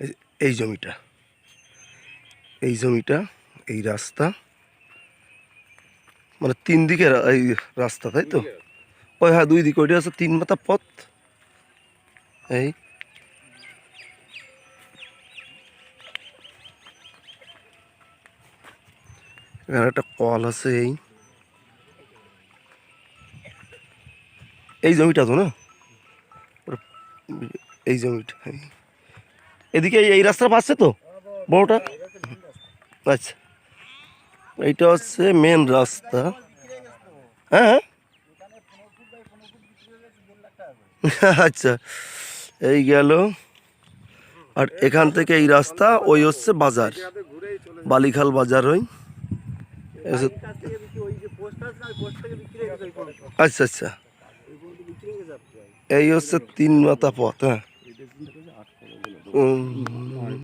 এই- জমিটা, এই জমিটা, এই রাস্তা মানে তিন দিকে এই রাস্তা, তাই তো? ওই হ্যাঁ দুই দিকে, ওইটা আছে তিন মাথা পথ। এই। এখানে একটা কল আছে, এই। এই জমিটা তো না? এই জমিটা। এদিকে এই- রাস্তা পাচ্ছে তো? বড়টা? আচ্ছা। এইটা হচ্ছে মেন রাস্তা। হ্যাঁ আচ্ছা। এই গেল। আর এখান থেকে এই রাস্তা, ওই হচ্ছে বাজার। বালিখাল বাজার ওই। আচ্ছা আচ্ছা। এই হচ্ছে তিন মাথা পথ হ্যাঁ। 음.